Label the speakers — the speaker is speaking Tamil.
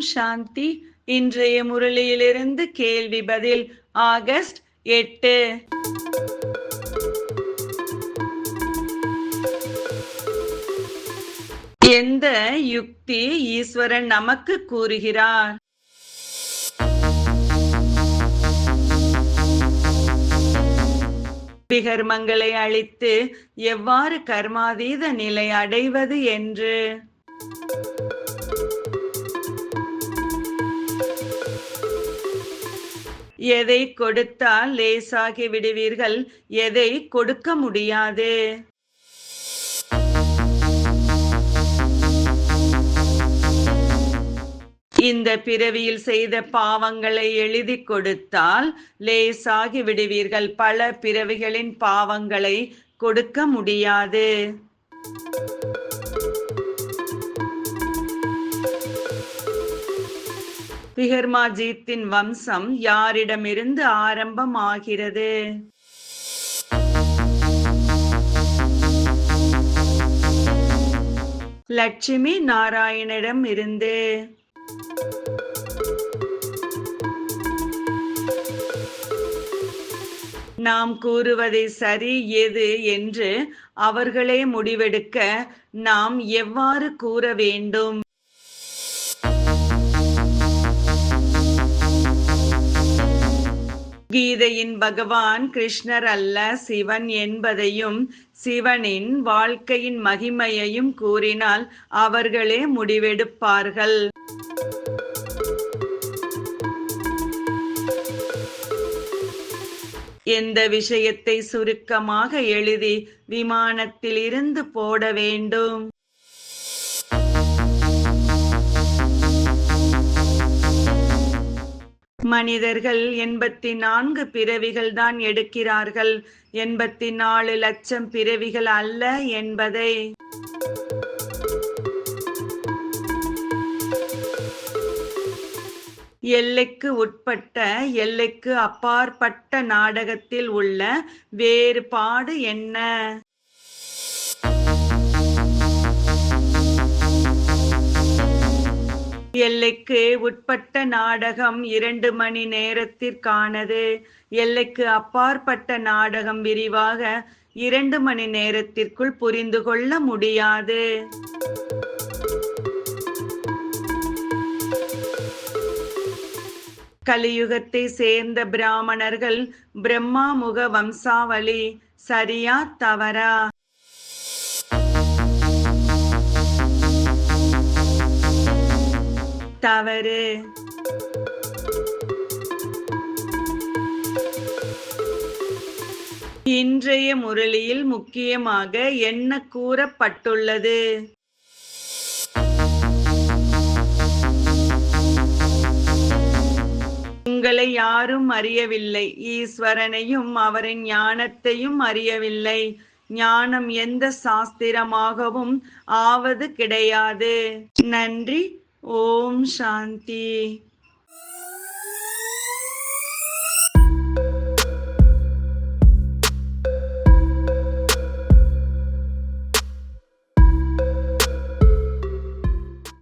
Speaker 1: சாந்தி. இன்றைய முரளியிலிருந்து கேள்வி பதில் ஆகஸ்ட் எட்டு. எந்த யுக்தி ஈஸ்வரன் நமக்கு கூறுகிறார்? விகர்மங்களை அழித்து எவ்வாறு கர்மாதீத நிலை அடைவது என்று? எதை கொடுத்தால் லேசாகி விடுவீர்கள்? எதை கொடுக்க முடியாது? இந்த பிறவியில் செய்த பாவங்களை எழுதி கொடுத்தால் லேசாகி விடுவீர்கள். பல பிறவிகளின் பாவங்களை கொடுக்க முடியாது. பிஹர்மாஜித்தின் வம்சம் யாரிடமிருந்து ஆரம்பமாகிறது? லட்சுமி நாராயணிடம் இருந்து. நாம் கூறுவதை சரி எது என்று அவர்களே முடிவெடுக்க நாம் எவ்வாறு கூற வேண்டும்? கீதையின் பகவான் கிருஷ்ணர் அல்ல சிவன் என்பதையும் சிவனின் வாழ்க்கையின் மகிமையையும் கூறினால் அவர்களே முடிவெடுப்பார்கள். எந்த விஷயத்தை சுருக்கமாக எழுதி விமானத்தில் இருந்து போட வேண்டும்? மனிதர்கள் எண்பத்தி நான்கு பிறவிகள் தான் எடுக்கிறார்கள். எண்பத்தி நாலு லட்சம் பிறவிகள் அல்ல என்பதை. எல்லைக்கு உட்பட்ட எல்லைக்கு அப்பாற்பட்ட நாடகத்தில் உள்ள வேறுபாடு என்ன? எல்லைக்கு உட்பட்ட நாடகம் இரண்டு மணி நேரத்திற்கானது எல்லைக்கு அப்பாற்பட்ட நாடகம் விரிவாக இரண்டு மணி நேரத்திற்குள் புரிந்து கொள்ள முடியாது. கலியுகத்தை சேர்ந்த பிராமணர்கள் பிரம்மா முக வம்சாவளி சரியா தவறா? தவறு. இன்றைய முரளியில் முக்கியமாக என்ன கூறப்பட்டுள்ளது? உங்களை யாரும் அறியவில்லை. ஈஸ்வரனையும் அவரின் ஞானத்தையும் அறியவில்லை. ஞானம் எந்த சாஸ்திரமாகவும் ஆவது கிடையாது. நன்றி. ஓம் சாந்தி